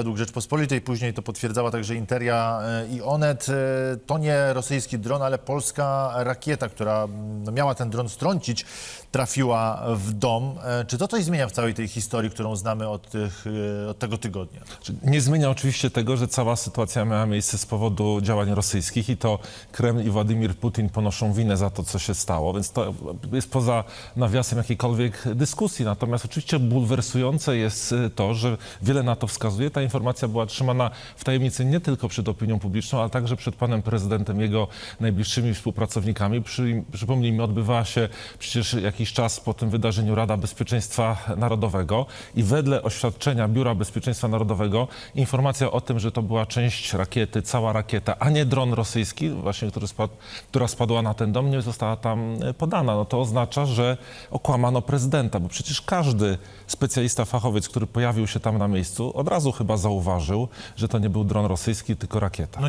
Według Rzeczpospolitej, później to potwierdzała także Interia e, i Onet. e, To nie rosyjski dron, ale polska rakieta, która no, miała ten dron strącić, trafiła w dom. E, Czy to coś zmienia w całej tej historii, którą znamy od, tych, od tego tygodnia? Nie zmienia oczywiście tego, że cała sytuacja miała miejsce z powodu działań rosyjskich i to Kreml i Władimir Putin ponoszą winę za to, co się stało, więc to jest poza nawiasem jakiejkolwiek dyskusji. Natomiast oczywiście bulwersujące jest to, że wiele na to wskazuje. Ta informacja była trzymana w tajemnicy nie tylko przed opinią publiczną, ale także przed panem prezydentem, jego najbliższymi współpracownikami. Przy, przypomnijmy, odbywała się przecież jakiś czas po tym wydarzeniu Rada Bezpieczeństwa Narodowego i wedle oświadczenia Biura Bezpieczeństwa Narodowego informacja o tym, że to była część rakiety, cała rakieta, a nie dron rosyjski, właśnie który spadł, która spadła na ten dom, nie została tam e, podana. No to oznacza, że okłamano prezydenta, bo przecież każdy specjalista, fachowiec, który pojawił się tam na miejscu, od razu chyba zauważył, że to nie był dron rosyjski, tylko rakieta.